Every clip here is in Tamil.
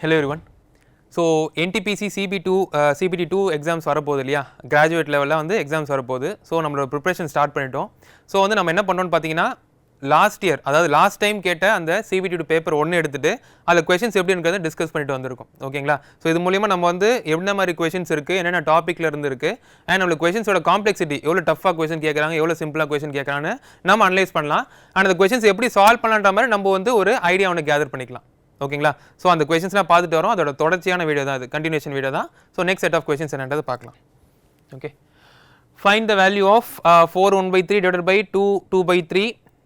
Hello everyone so NTPC CB two CBT two exams வரப்போகுது இல்லையா? கிராஜுவேட் லெவலில் வந்து எக்ஸாம்ஸ் வரப்போகுது. ஸோ நம்மளோட ப்ரிப்ரேஷன் ஸ்டார்ட் பண்ணிட்டோம். ஸோ வந்து நம்ம என்ன பண்ணுறோம்னு பார்த்தீங்கன்னா லாஸ்ட் இயர் அதாவது லாஸ்ட் டைம் கேட்ட அந்த சிபிடி டூ பேப்பர் ஒன்று எடுத்துகிட்டு அதில் கொஷின்ஸ் எப்படி இருக்கிறத டிஸ்கஸ் பண்ணிட்டு வந்திருக்கோம். ஓகேங்களா ஸோ இது மூலியமாக நம்ம வந்து என்ன மாதிரி கொஷின்ஸ் இருக்குது என்னென்ன டாப்பிக்கில் இருந்து இருக்குது அண்ட் நம்மளுக்கு கொஷின்ஸோட காம்ப்ளெக்சிட்டி எவ்வளோ டஃபாக கொஷின் கேட்குறாங்க எவ்வளோ சிம்பிளாக கொஷின் கேட்குறாங்கன்னு நம்ம அனலைஸ் பண்ணலாம். அண்ட் அந்த கொஷின்ஸ் எப்படி சால்வ் பண்ணலான்ற மாதிரி நம்ம வந்து ஒரு ஐடியா ஒன்று கேதர் பண்ணிக்கலாம். ஓகேங்களா? ஸோ அந்த கொஷின்ஸ்லாம் பார்த்துட்டு வரோம். அதோட தொடர்ச்சியான வீடியோ தான் இது. கண்டினியூஷன் வீடியோ தான். So next set of questions என்னன்றது பார்க்கலாம். Okay find the value of four one by three divided by two two by three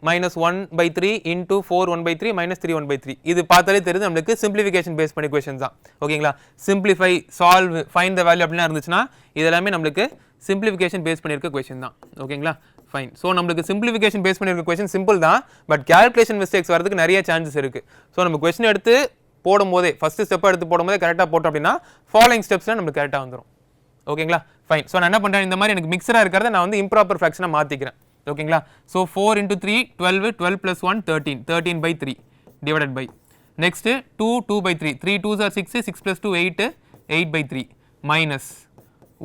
minus one by three into four one by three minus three one by three இது பார்த்தாலே தெரியுது நம்மளுக்கு சிம்பிளிஃபிகேஷன் பேஸ் பண்ணி கொஷின்ஸ் தான். ஓகேங்களா? Simplify solve find the value அப்படிலாம் இருந்துச்சுன்னா இது எல்லாமே நம்மளுக்கு சிம்பிளிஃபிகேஷன் பேஸ் பண்ணியிருக்க கொஷின் தான். ஓகேங்களா? ஃபைன் ஸோ நம்மளுக்கு சிம்பிளிஃபிகேஷன் பேஸ் பண்ணியிருக்க கொஷின் சிம்பிள் தான் பட் கேல்குலேஷன் மிஸ்டேக்ஸ் வரதுக்கு நிறைய சான்சஸ் இருக்குது ஸோ நம்ம கொஸ்டின் எடுத்து போடும்போதே ஃபஸ்ட்டு ஸ்டெப் எடுத்து போடும்போதே கரெக்டாக போட்டோம் அப்படின்னா ஃபாலோயிங் ஸ்டெப்ஸில் நம்மளுக்கு கரெக்டாக வந்துடும் ஓகேங்களா ஃபைன் ஸோ நான் என்ன பண்ணுறேன் இந்த மாதிரி எனக்கு மிக்சராக இருக்கிறத நான் வந்து இம்ப்ராப்பர் ஃப்ராக்ஷனாக மாற்றிக்கிறேன் ஓகேங்களா so four into three twelve twelve plus one thirteen thirteen by three divided by next two two by three three two sir six six plus two eight eight by three minus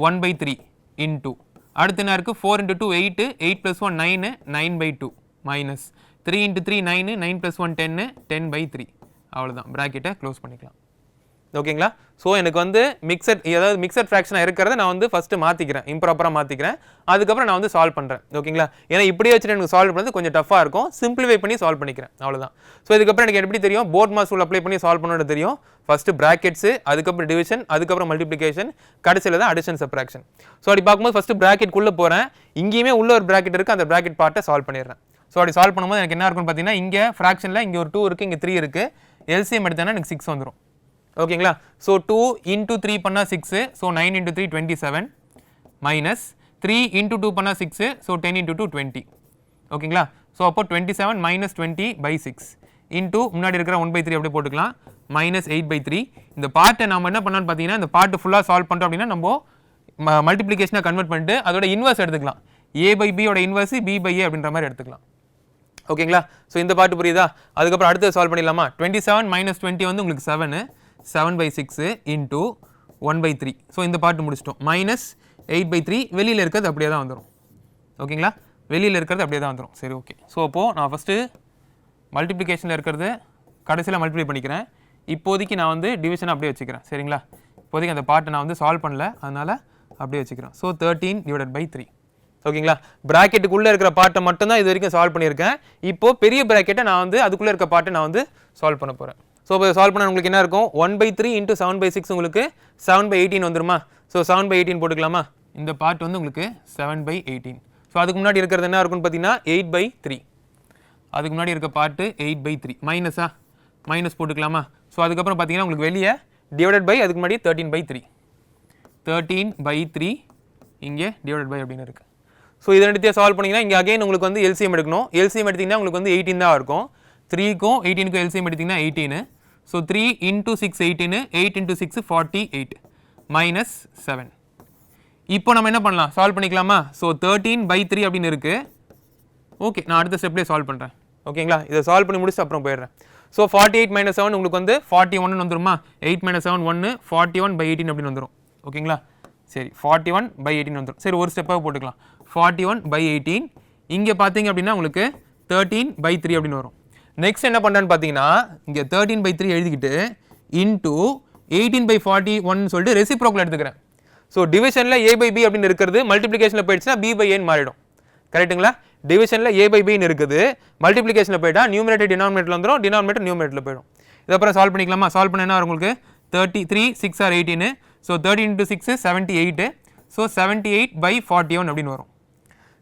one by three into அடுத்து என்ன இருக்குது four into two eight eight plus one nine nine by two minus three into three nine nine plus one ten ten by three அவ்வளோதான் ப்ராக்கெட்டை க்ளோஸ் பண்ணிக்கலாம். ஓகேங்களா? ஸோ எனக்கு வந்து மிக்சட் ஏதாவது மிக்சட் ஃப்ராக்ஷனாக இருக்கிறத நான் வந்து ஃபஸ்ட்டு மாற்றிக்கிறேன் இம்ப்ராப்பராக மாற்றிக்கிறேன் அதுக்கப்புறம் நான் வந்து சால்வ் பண்ணுறேன் ஓகேங்களா? ஏன்னா இப்படியே வச்சுட்டு எனக்கு சால்வ் பண்ணுறது கொஞ்சம் டஃபாக இருக்கும். சிம்பிளிஃபை பண்ணி சால்வ் பண்ணிக்கிறேன். அவ்வளோதான் ஸோ இதுக்கப்புறம் எனக்கு எப்படி தெரியும்? போர்ட் மாஸ் ரூல் அப்ளை பண்ணி சால்வ் பண்ணணும் தெரியும். ஃபஸ்ட்டு ப்ராக்கெட்ஸு அதுக்கப்புறம் டிவிஷன் அதுக்கப்புறம் மல்டிப்ளிகேஷன் கடைசியில் தான் அடிஷன் சப்ராக்ஷன் ஸோ அப்படி பார்க்கும்போது ஃபஸ்ட்டு ப்ராக்கெட்குள்ளே போகிறேன் இங்கேயுமே உள்ள ஒரு ப்ராக்கெட் இருக்குது அந்த ப்ராக்கெட் பார்ட்டை சால்வ் பண்ணிடுறேன். ஸோ அப்படி சால்வ் பண்ணும்போது எனக்கு என்ன இருக்கும்னு பார்த்தீங்கன்னா இங்கே ஃப்ராக்ஷனில் இங்கே ஒரு டூ இருக்குது இங்கே த்ரீ இருக்குது எல்சிஎம் எடுத்தேன்னா எனக்கு சிக்ஸ் வந்துடும் ஓகேங்களா? ஸோ டூ இன்ட்டு த்ரீ பண்ணால் six so nine into three twenty seven minus three into two பண்ணால் six so ten into two twenty ஓகேங்களா? ஸோ அப்போ twenty seven minus twenty by six into முன்னாடி இருக்கிற ஒன் பை த்ரீ அப்படியே போட்டுக்கலாம். மைனஸ் எயிட் பை த்ரீ இந்த பார்ட்டை நம்ம என்ன பண்ணோம்னு பார்த்தீங்கன்னா இந்த பார்ட்டு ஃபுல்லாக சால்வ் பண்ணுறோம் அப்படின்னா நம்ம மல்டிப்ளிகேஷனை கன்வெர்ட் பண்ணிட்டு அதோட இன்வர்ஸ் எடுத்துக்கலாம். ஏ பை பியோட இன்வர்ஸ் பி பை ஏ அப்படின்ற மாதிரி எடுத்துக்கலாம். ஓகேங்களா? ஸோ இந்த பாட்டு புரியுதா? அதுக்கப்புறம் அடுத்து சால்வ் பண்ணிடலாமா? டுவெண்ட்டி செவன் மைனஸ் டுவெண்ட்டி வந்து உங்களுக்கு seven seven by six into one by three so இந்த பாட்டு முடிச்சிட்டோம். மைனஸ் எயிட் பை த்ரீ வெளியில் இருக்கிறது அப்படியே தான் வந்துடும் ஓகேங்களா? வெளியில் இருக்கிறது அப்படியே தான் வந்துடும் சரி ஓகே ஸோ அப்போது நான் ஃபஸ்ட்டு மல்டிப்ளிகேஷனில் இருக்கிறது கடைசியில் மல்டிப்ளை பண்ணிக்கிறேன். இப்போதைக்கு நான் வந்து டிவிஷனை அப்படியே வச்சுக்கிறேன். சரிங்களா? இப்போதைக்கு அந்த பாட்டை நான் வந்து சால்வ் பண்ணல. அதனால் அப்படியே வச்சுக்கிறேன். So thirteen divided by three ஓகேங்களா? ப்ராக்கெட்டுக்குள்ளே இருக்கிற பாட்டை மட்டும்தான் இது வரைக்கும் சால்வ் பண்ணியிருக்கேன். இப்போ பெரிய ப்ராக்கெட்டை நான் வந்து அதுக்குள்ளே இருக்க பாட்டை நான் வந்து சால்வ் பண்ண போகிறேன் ஸோ இப்போ சால்வ் பண்ண உங்களுக்கு என்ன இருக்கும்? One by three into seven by six உங்களுக்கு செவன் பை எயிட்டீன் வந்துருமா? ஸோ செவன் பை எயிட்டீன் போட்டுக்கலாமா? இந்த பார்ட் வந்து உங்களுக்கு செவன் பை எயிட்டீன் ஸோ அதுக்கு முன்னாடி இருக்கிறது என்ன இருக்கும்னு பார்த்தீங்கன்னா எயிட் பை த்ரீ அதுக்கு முன்னாடி இருக்க பார்ட்டு எயிட் பை த்ரீ மைனஸா மைனஸ் போட்டுக்கலாமா? ஸோ அதுக்கப்புறம் பார்த்தீங்கன்னா உங்களுக்கு வெளியே டிவைடட் பை அதுக்கு முன்னாடி thirteen by three thirteen by three இங்கே டிவைடட் பை அப்படின்னு இருக்குது ஸோ இதை ரெண்டுத்தையும் சால்வ் பண்ணிங்கன்னா இங்கே அகைன் உங்களுக்கு வந்து எல்சிஎம் எடுக்கணும். எல்சிஎம் எடுத்திங்கன்னா உங்களுக்கு வந்து எயிட்டீன் தான் இருக்கும். த்ரீக்கும் எயிட்டீனுக்கும் எல்சிஎம் எடுத்திங்கன்னா eighteen so three into six எயிட்டின்னு eight into six forty eight minus seven இப்போ நம்ம என்ன பண்ணலாம்? சால்வ் பண்ணிக்கலாமா? ஸோ தேர்ட்டீன் பை த்ரீ அப்படின்னு இருக்குது ஓகே நான் அடுத்த ஸ்டெப்லேயே சால்வ் பண்ணுறேன் ஓகேங்களா இதை சால்வ் பண்ணி முடிச்சு அப்புறம் போயிடுறேன். So forty eight minus seven உங்களுக்கு வந்து ஃபார்ட்டி ஒன்னு வந்துருமா? எயிட் மைனஸ் செவன் ஒன்று ஃபார்ட்டி ஒன் பை எயிட்டின் அப்படின்னு வந்துடும் ஓகேங்களா சரி ஃபார்ட்டி ஒன் பை எயிட்டின் வந்துடும் சரி ஒரு ஸ்டெப்பாக போட்டுக்கலாம். ஃபார்ட்டி ஒன் பை எயிட்டீன் இங்கே பார்த்தீங்க அப்படின்னா உங்களுக்கு தேர்ட்டீன் பை த்ரீ அப்படின்னு வரும். நெக்ஸ்ட் என்ன பண்ணுறேன்னு பார்த்தீங்கன்னா இங்கே தேர்ட்டின் பை த்ரீ எழுதிக்கிட்டு into eighteen by forty one சொல்லிட்டு ரெசிப்ரோக்கில் எடுத்துக்கிறேன். ஸோ டிவிஷனில் ஏ பை பி அப்படின்னு இருக்கிறது மல்டிப்ளிகேஷனில் போயிடுச்சுன்னா பி பை ஏன்னு மாறிடும். கரெக்ட்டுங்களா டிவிஷனில் ஏ பை பின்னு இருக்குது மல்டிப்ளிகேஷனில் போயிட்டா நியூமரேட்டர் டினாமினேட்டர் வந்துடும் டினாமினேட்டர் நியூமினேட்டில் போயிடும். இது அப்புறம் சால்வ் பண்ணிக்கலாமா? சால்வ் பண்ண உங்களுக்கு thirty three six are eighteen so thirty into six seventy eight so seventy eight by forty one அப்படின்னு வரும்.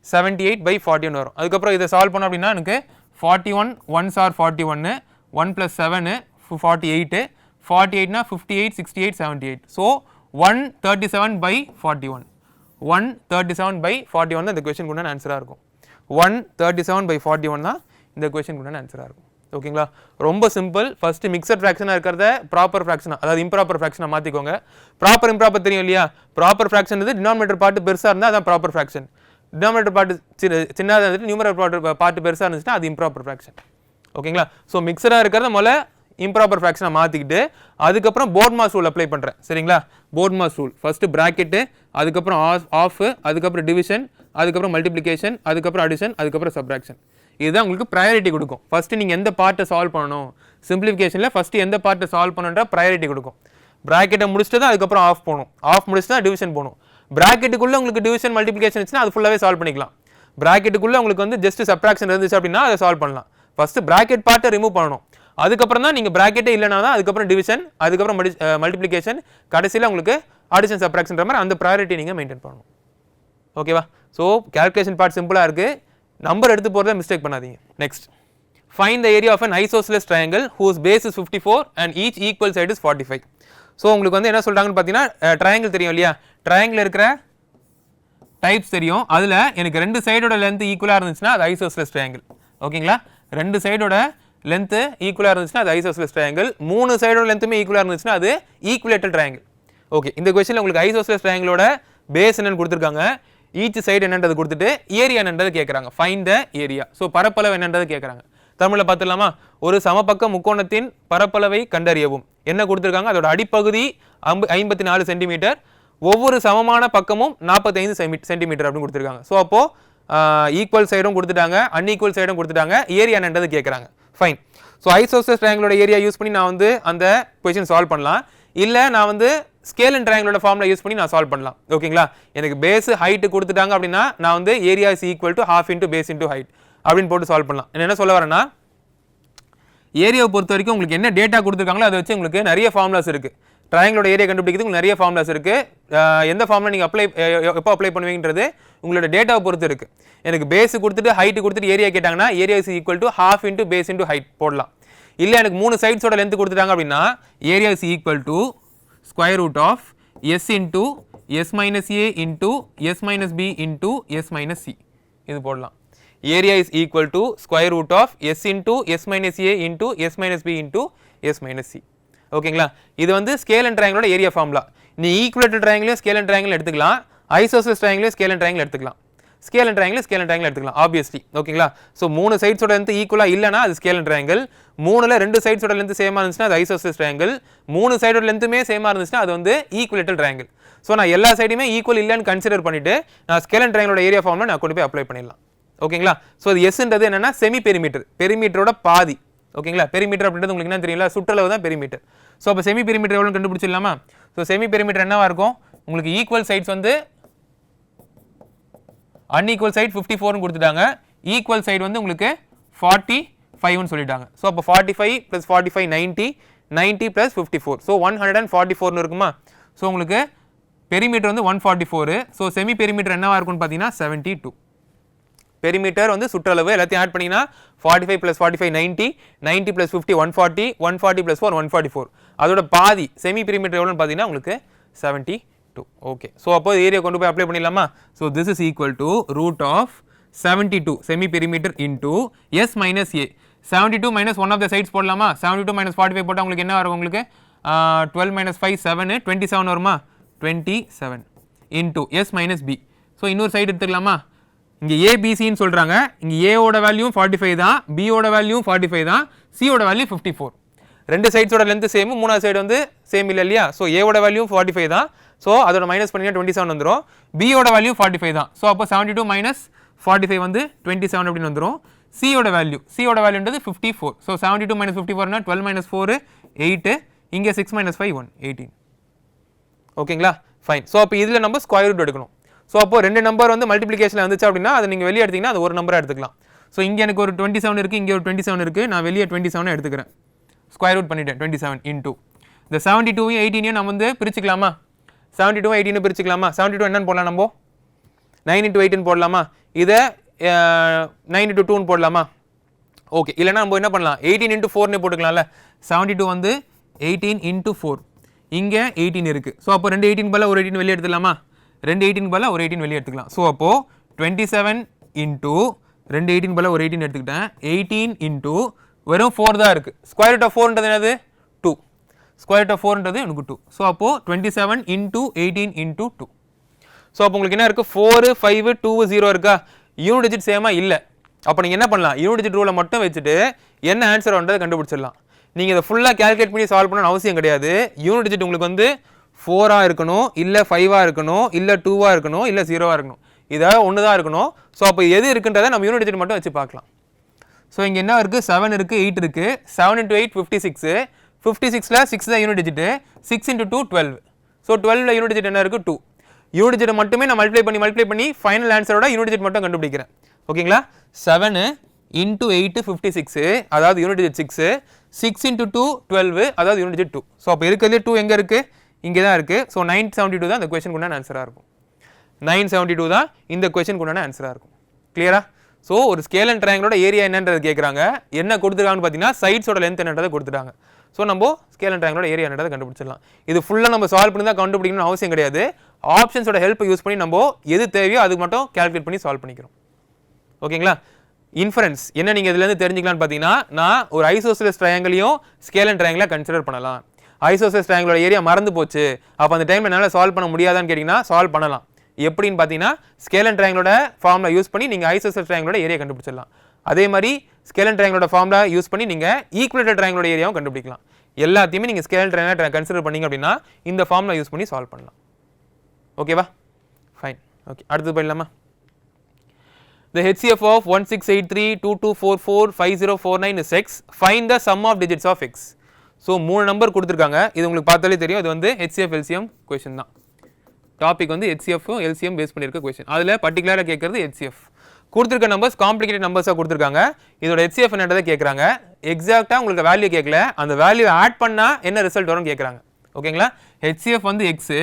Seventy eight by forty one வரும். அதுக்கப்புறம் இதை சால்வ் பண்ணோம் அப்படின்னா எனக்கு forty one ones are forty ஒன்று one plus seven forty eight forty எயிட்னா fifty eight sixty eight seventy eight so one thirty seven by forty one one thirty seven by forty one தான் இந்த கொஷனுக்கு உண்டான ஆன்சராக இருக்கும். One thirty seven by forty one தான் இந்த கொஷனுக்கு உண்டான ஆன்சராக இருக்கும். ஓகேங்களா ரொம்ப சிம்பிள் ஃபஸ்ட்டு மிக்சட் ஃப்ராக்ஷனாக இருக்கிறத ப்ராப்பர் ஃப்ராக்ஷனாக அதாவது இம்ப்ராப்பர் ஃப்ராக்ஷனாக மாற்றிக்கோங்க ப்ராப்பர் இம்ப்ராப்பர் தெரியும் இல்லையா? ப்ராப்பர் ஃப்ராக்ஷன் வந்து டினாமினேட்டர் பாட்டு பெருசாக இருந்தால் அதான் ப்ராப்பர் ஃப்ராக்ஷன் டினாமினேட்டர் பார்ட்டு சின்னதாக இருந்துட்டு நியூமரேட்டர் பார்ட்டு பார்ட்டு பெருசாக இருந்துச்சுன்னா அது இம்ப்ராப்பர் ஃப்ராக்ஷன் ஓகேங்களா? ஸோ மிக்சராக இருக்கிறத முதல்ல இம்ப்ராப்பர் ஃப்ராக்ஷனை மாற்றிக்கிட்டு அதுக்கப்புறம் போர்ட் மாஸ் ரூல் அப்ளை பண்ணுறேன் சரிங்களா? BODMAS rule first bracket அதுக்கப்புறம் ஆஃப் அதுக்கப்புறம் டிவிஷன் அதுக்கப்புறம் மல்டிப்ளிகேஷன் அதுக்கப்புறம் அடிஷன் அதுக்கப்புறம் சப்ராக்ஷன் இதுதான் உங்களுக்கு ப்ரையாரிட்டி கொடுக்கும். ஃபஸ்ட்டு நீங்கள் எந்த பார்ட்டை சால்வ் பண்ணணும்? சிம்பிளிஃபிகேஷனில் ஃபஸ்ட்டு எந்த பார்ட்டை சால்வ் பண்ணுன்ற ப்ரையாரிட்டி கொடுக்கும். ப்ராக்கெட்டை முடிச்சுட்டு தான் அதுக்கப்புறம் ஆஃப் போகணும். ஆஃப் முடிச்சுட்டு தான் டிவிஷன் போகணும். ப்ராக்கெட்டுக்குள்ளே உங்களுக்கு டிவிஷன் மல்டிபிளிகேஷன் இருந்துச்சுன்னா அது ஃபுல்லாகவே சால்வ் பண்ணிக்கலாம். ப்ராக்கெட்டுக்குள்ளே உங்களுக்கு வந்து ஜஸ்ட் சப்ராக்ஷன் இருந்துச்சு அப்படின்னா அதை சால்வ் பண்ணலாம். ஃபஸ்ட்டு ப்ராக்கெட் பார்ட்டை ரிமூவ் பண்ணணும். அதுக்கப்புறம் தான் நீங்கள் ப்ராக்கெட்டே இல்லைனா தான் அதுக்கப்புறம் டிவிஷன் அதுக்கப்புறம் மல்டிப்ளிகேஷன் கடைசியில் உங்களுக்கு அடிஷன் சப்ராக்ஷன்ற மாதிரி அந்த ப்ரையாரிட்டி நீங்கள் மெயின்டைன் பண்ணணும். ஓகேவா ஸோ கேல்குலேஷன் பார்ட் சிம்பிளாக இருக்குது நம்பர் எடுத்து போகிறத மிஸ்டேக் பண்ணாதீங்க. Next find the area of an isosceles triangle whose base is fifty four and each equal side is forty five so உங்களுக்கு வந்து என்ன சொல்கிறாங்கன்னு பார்த்தீங்கன்னா ட்ரையாங்கிள் தெரியும் இல்லையா? ட்ரையாங்கிள் இருக்கிற டைப்ஸ் தெரியும். அதில் எனக்கு ரெண்டு சைடோட லென்த் ஈக்குவலாக இருந்துச்சுன்னா அது ஐசோஸ்லஸ் ட்ரையாங்கிள் ஓகேங்களா ரெண்டு சைடோட லென்த்து ஈக்குவலாக இருந்துச்சுன்னா அது ஐசோஸ்லஸ் ட்ரையாங்கிள் மூணு சைடோட லென்த்துமே ஈக்குவலாக இருந்துச்சுன்னா அது ஈக்குவலேட்டல் ட்ரையாங்கிள் ஓகே இந்த கொஸ்டினில் உங்களுக்கு ஐசோஸ்லஸ் ட்ரையாங்கிளோட பேஸ் என்னன்னு கொடுத்துருக்காங்க. ஈச் சைடு என்னன்றது கொடுத்துட்டு ஏரியா என்னன்றது கேட்குறாங்க ஃபைன் த ஏரியா ஸோ பரப்பளவு என்னன்றது கேட்குறாங்க தமிழில் பார்த்துடலாமா? ஒரு சமபக்க முக்கோணத்தின் பரப்பளவை கண்டறியவும். என்ன கொடுத்துருக்காங்க? அதோட அடிப்பகுதி ஐம்பு ஐம்பத்தி நாலு சென்டிமீட்டர். ஒவ்வொரு சமமான பக்கமும் நாற்பத்தைந்து செமி சென்டிமீட்டர் அப்படின்னு கொடுத்துருக்காங்க. ஸோ அப்போது ஈக்குவல் சைடும் கொடுத்துட்டாங்க. அன்ஈக்குவல் சைடும் கொடுத்துட்டாங்க. ஏரியா என்னன்றது கேட்குறாங்க ஃபைன் ஸோ ஐசோசஸ் ட்ரையாங்கிளோட ஏரியா யூஸ் பண்ணி நான் வந்து அந்த கொஷின் சால்வ் பண்ணலாம். இல்லை நான் வந்து ஸ்கேல் அண்ட் ட்ரையாங்கிளோட ஃபார்முலா யூஸ் பண்ணி நான் சால்வ் பண்ணலாம். ஓகேங்களா எனக்கு பேஸ் ஹைட்டு கொடுத்துட்டாங்க அப்படின்னா நான் வந்து area is equal to half into base into height அப்படின்னு போட்டு சால்வ் பண்ணலாம். என்ன சொல்ல வரேன்னா ஏரியாவை பொறுத்த வரைக்கும் உங்களுக்கு என்ன டேட்டா கொடுத்துருக்காங்களோ அதை வச்சு உங்களுக்கு நிறைய ஃபார்முலாஸ் இருக்குது ட்ரையாங்கிளோட ஏரியா கண்டுபிடிக்கிறதுக்கு உங்களுக்கு நிறைய ஃபார்முலாஸ் இருக்குது எந்த ஃபார்மில் நீங்கள் அப்ளை எப்போ அப்ளை பண்ணுவீங்கன்றது உங்களோட டேட்டாவை பொறுத்து இருக்குது எனக்கு பேஸ் கொடுத்துட்டு ஹைட்டு கொடுத்துட்டு ஏரியா கேட்டாங்கன்னா area is equal to half into base into height போடலாம். இல்லை எனக்கு மூணு சைட்ஸோட லென்த் கொடுத்துட்டாங்க அப்படின்னா area is equal to square root of S into S minus A into S minus B into S minus C இது போடலாம். Area is equal to square root of S into S minus A into S minus B into S minus C ஓகேங்களா இது வந்து ஸ்கேல் அண்ட் ட்ரையாங்கிளோட ஏரியா ஃபார்முலா நீ ஈக்குவலேட்டர் ட்ரையாங்கிளையும் ஸ்கேல் அண்ட் ட்ரையாங்கிள் எடுத்துக்கலாம். ஐசோசஸ் ட்ரையாங்கிளையும் ஸ்கேல் அண்ட் ட்ரையாங்கிள் எடுத்துக்கலாம். Scalene triangle scalene triangle எடுத்துக்கலாம் ஆப்வியஸ்லி ஓகேங்களா ஸோ மூணு சைட்ஸோட லென்த் ஈக்குவலாக இல்லைனா அது ஸ்கேல் அண்ட் ட்ரையாங்கிள் மூணுல ரெண்டு சைட்ஸோட லென்த் சேமாக இருந்துச்சுன்னா அது ஐசோசஸ் ட்ரையாங்கிள் மூணு சைடோட லென்த்துமே சேமாக இருந்துச்சுன்னா அது வந்து ஈக்குவலேட்டல் ட்ரையாங்கிள் ஸோ நான் எல்லா சைடுமே ஈக்குவல் இல்லைன்னு கன்சிடர் பண்ணிவிட்டு நான் ஸ்கேல் அண்ட் ட்ரையாங்கிளோட ஏரியா ஃபார்மில் நான் கொண்டு போய் அப்ளை பண்ணிடலாம். ஓகேங்களா? ஸோ அது எஸ்ன்றது என்னென்னா செமி பெரிமீட்டர் பெரிமீட்டரோட பாதி. ஓகேங்களா? பெரிமீட்டர் அப்படின்றது உங்களுக்கு என்ன தெரியல சுற்றளவு தான் பெரிமீட்டர் ஸோ அப்போ செமி பெரிமீட்டர் எவ்வளோ கண்டுபிடிச்சிடலாமா? ஸோ செமி பெரிமீட்டர் என்னவா இருக்கும்? உங்களுக்கு ஈக்குவல் சைட்ஸ் வந்து அன்ஈக்குவல் சைட் ஃபிஃப்டி ஃபோர்னு கொடுத்துட்டாங்க. ஈக்குவல் சைடு வந்து உங்களுக்கு ஃபார்ட்டி ஃபைவ்னு சொல்லிட்டாங்க. ஸோ அப்போ forty five plus forty five ninety ninety plus fifty four so one hundred and forty ஃபோர்னு இருக்குமா? ஸோ உங்களுக்கு பெரிமீட்டர் வந்து one forty four so semi perimeter என்னவாக இருக்கும்னு பார்த்தீங்கன்னா செவன்ட்டி டூ பெரிமீட்டர் வந்து சுற்றளவு எல்லாத்தையும் ஆட் பண்ணிங்கன்னா forty five plus forty five ninety ninety plus fifty one forty one forty plus four one forty four அதோட பாதி செமி பெரிமீட்டர் எவ்வளோன்னு பார்த்தீங்கன்னா உங்களுக்கு செவன்ட்டி டூ ஓகே ஸோ அப்போ ஏரியா கொண்டு போய் அப்ளை பண்ணிடலாமா? So this is equal to root of seventy two semi perimeter into S minus A seventy two minus one of the sides போடலாமா? Seventy two minus forty five போட்டால் உங்களுக்கு என்ன வரும் உங்களுக்கு? Twelve minus five seven twenty seven வருமா? Twenty seven into S minus B so இன்னொரு சைடு எடுத்துக்கலாமா? இங்கே ஏபிசின்னு சொல்கிறாங்க இங்கே ஏவோட வேல்யூ ஃபார்ட்டி ஃபைவ் தான் பியோட வேல்யூ ஃபார்ட்டி ஃபைவ் தான் சியோட வேல்யூ ஃபிஃப்டி ஃபோர் ரெண்டு சைட்ஸோட லென்த் சேம் மூணாவது சைடு வந்து சேம் இல்லை இல்லையா? ஸோ ஏவோட வேல்யூ ஃபார்ட்டி ஃபைவ் தான். ஸோ அதோட மைனஸ் பண்ணிங்கன்னா டுவெண்ட்டி செவன் வந்துடும் பியோட வேல்யூ ஃபார்ட்டி ஃபைவ் தான். ஸோ அப்போ seventy two minus forty five வந்து டுவெண்ட்டி செவன் அப்படின்னு வந்துடும் சியோட வேல்யூ சியோட வேல்யூன்றது fifty four so seventy two minus fifty ஃபோர்னா twelve minus four eight இங்கே six minus five one eighteen ஓகேங்களா ஃபைன் ஸோ அப்போ இதில் நம்ம ஸ்கொயர் ரூட் எடுக்கணும். ஸோ அப்போ ரெண்டு நம்பர் வந்து மல்டிப்ளிகேஷனில் வந்துச்சு அப்படின்னா அதை நீங்கள் வெளியே எடுத்தீங்கன்னா அது ஒரு நம்பராக எடுத்துக்கலாம். ஸோ இங்கே எனக்கு ஒரு டுவெண்ட்டி செவன் இருக்குது இங்கே ஒரு டுவெண்ட்டி செவன் இருக்குது நான் வெளியே டுவெண்ட்டி செவனை எடுத்துக்கிறேன். ஸ்கொயர் ரூட் பண்ணிட்டேன் டுவெண்ட்டி செவன் இன்டூ இந்த செவன்ட்டி டூவையும் எயிட்டீனையும் நம்ம வந்து பிரிச்சுக்கலாமா? செவன்ட்டி டூ எயிட்டீனு பிரிச்சுக்கலாமா? செவன்ட்டி டூ என்னன்னு போடலாம் நம்ம? நைன் இன்ட்டு எயிட்டின்னு போடலாமா? இதை நைன் இன்ட்டு டூன்னு போடலாமா? ஓகே இல்லைனா நம்ம என்ன பண்ணலாம்? எயிட்டீன் இன்ட்டு ஃபோர்னு போட்டுக்கலாம்ல. செவன்ட்டி டூ வந்து எயிட்டீன் இன்ட்டு ஃபோர் இங்கே எயிட்டீன் இருக்குது ஸோ அப்போ ரெண்டு எயிட்டீன் போல் ஒரு எயிட்டீன் வெளியே எடுத்துடலாமா? ரெண்டு எயிட்டின் பதிலாக ஒரு எயிட்டின் வெளியே எடுத்துக்கலாம். ஸோ அப்போது டுவெண்ட்டி செவன் இன்ட்டு ரெண்டு எயிட்டின் பதிலாக ஒரு எயிட்டின் எடுத்துக்கிட்டேன். எயிட்டீன் இன்ட்டு வெறும் ஃபோர் தான் இருக்குது ஸ்கொயர் ரூட் ஆஃப் ஃபோர்ன்றது என்னது? டூ ஸ்கொயர் ரூட் ஆஃப் ஃபோர்ன்றது எனக்கு டூ ஸோ அப்போது twenty seven into eighteen into two so அப்போ உங்களுக்கு என்ன இருக்குது ஃபோரு ஃபைவ் டூ ஜீரோ இருக்கா? யூனிட் டிஜிட் சேமாக இல்லை. அப்போ நீங்கள் என்ன பண்ணலாம்? யூனிட் டிஜிட் ரூலை மட்டும் வச்சுட்டு என்ன ஆன்சர் வந்ததை கண்டுபிடிச்சிடலாம். நீங்கள் இதை ஃபுல்லாக கேல்குலேட் பண்ணி சால்வ் பண்ணணும்னு அவசியம் கிடையாது. யூனிட் டிஜிட் உங்களுக்கு வந்து ஃபோராக இருக்கணும் இல்லை ஃபைவாக இருக்கணும் இல்லை டூவாக இருக்கணும் இல்லை ஜீரோவாக இருக்கணும். இதாக ஒன்று தான் இருக்கணும். ஸோ அப்போ எது இருக்குன்றதை நம்ம யூனிட் டிஜிட் மட்டும் வச்சு பார்க்கலாம். ஸோ இங்கே என்ன இருக்குது செவன் இருக்குது எயிட் இருக்குது seven into eight fifty six fifty சிக்ஸில் சிக்ஸ் தான் unit digit six into two twelve so டுவெல்ல unit digit என்ன இருக்குது டூ யூனிட் டிஜிட் மட்டுமே நான் மல்டிப்ளை பண்ணி மல்டிப்ளை பண்ணி ஃபைனல் ஆன்சரோட யூனிட் டிஜிட் மட்டும் கண்டுபிடிக்கிறேன். ஓகேங்களா? Seven into eight fifty six அதாவது unit digit six six into two twelve அதாவது யூனிட் டிஜிட் டூ ஸோ அப்போ இருக்கிறதுலே டூ எங்கே இருக்குது இங்கே தான் இருக்குது ஸோ நைன் செவன்ட்டி டூ தான் இந்த கொஷனுக்கு உண்டான ஆன்சராக இருக்கும். நைன் செவன்ட்டி டூ தான் இந்த கொஷனுக்கு உண்டான ஆன்சராக இருக்கும் கிளியரா ஸோ ஒரு ஸ்கேல் அண்ட் ட்ரையாங்கிளோட ஏரியா என்னன்றது கேட்குறாங்க என்ன கொடுத்துருக்காங்கன்னு பார்த்தீங்கன்னா சைட்ஸோட லென்த் என்னன்றதை கொடுத்துட்டாங்க. ஸோ நம்ம ஸ்கேல் அண்ட் ட்ரையாங்கிளோட ஏரியா என்னன்றதை கண்டுபிடிச்சிடலாம். இது ஃபுல்லாக நம்ம சால்வ் பண்ணி தான் கண்டுபிடிக்கணும்னு அவசியம் கிடையாது. ஆப்ஷன்ஸோட ஹெல்ப் யூஸ் பண்ணி நம்ம எது தேவையோ அதுக்கு மட்டும் கால்குலேட் பண்ணி சால்வ் பண்ணிக்கிறோம். ஓகேங்களா இன்ஃபரன்ஸ் என்ன நீங்கள் இதுலேருந்து தெரிஞ்சுக்கலாம்னு பார்த்தீங்கன்னா நான் ஒரு ஐசோசிலஸ் ட்ரையாங்கிளையும் ஸ்கேல் அண்ட் ட்ரையாங்கிளாக கன்சிடர் பண்ணலாம். ஐசோசஸ் ட்ரையாங்கிளோட ஏரியா மறந்து போச்சு. அப்போ அந்த டைம் என்னால் சால்வ் பண்ண முடியாதான்னு கேட்டிங்கன்னா சால்வ் பண்ணலாம். எப்படின்னு பார்த்தீங்கன்னா ஸ்கேலன் அண்ட் ட்ரையாங்கிளோட ஃபார்முலா யூஸ் பண்ணி நீங்கள் ஐசோசஸ் ட்ரையாங்கிளோட ஏரியா கண்டுபிடிச்சிடலாம். அதே மாதிரி ஸ்கேலன் அண்ட் ட்ரையாங்கிளோட யூஸ் பண்ணி நீங்கள் ஈக்குவலேட்டர் ட்ரையாங்கிளோட ஏரியாவும் கண்டுபிடிக்கலாம். எல்லாத்தையுமே நீங்கள் ஸ்கேலன் ட்ரையாங்கிள் கன்சிடர் பண்ணிங்க அப்படின்னா இந்த ஃபார்மில் யூஸ் பண்ணி சால்வ் பண்ணலாம். ஓகேவா ஃபைன் ஓகே அடுத்தது போயிடலாமா? The HCF of 168322445049 is x. Find the sum of digits of x. So மூணு நம்பர் கொடுத்துருக்காங்க. இது உங்களுக்கு பார்த்தாலே தெரியும். இது வந்து ஹெச்சிஎஃப் எல்சிஎம் கொஷின் தான். டாபிக் வந்து ஹெச்சிஎஃப்பும் எல்சிஎம் பேஸ் பண்ணியிருக்க கொஷின் அதில் பர்டிகுலராக கேட்குறது ஹெச்சிஎஃப் கொடுத்துருக்க நம்பர்ஸ் காம்ப்ளிகேட்டட் நம்பர்ஸாக கொடுத்துருக்காங்க. இதோட ஹெச்சிஎஃப் என்னன்றதை கேட்குறாங்க எக்ஸாக்டாக உங்களுக்கு வேல்யூ கேட்கல அந்த வேல்யூ ஆட் பண்ணால் என்ன ரிசல்ட் வரும்னு கேட்குறாங்க ஓகேங்களா ஹெச்சிஎஃப் வந்து எக்ஸ்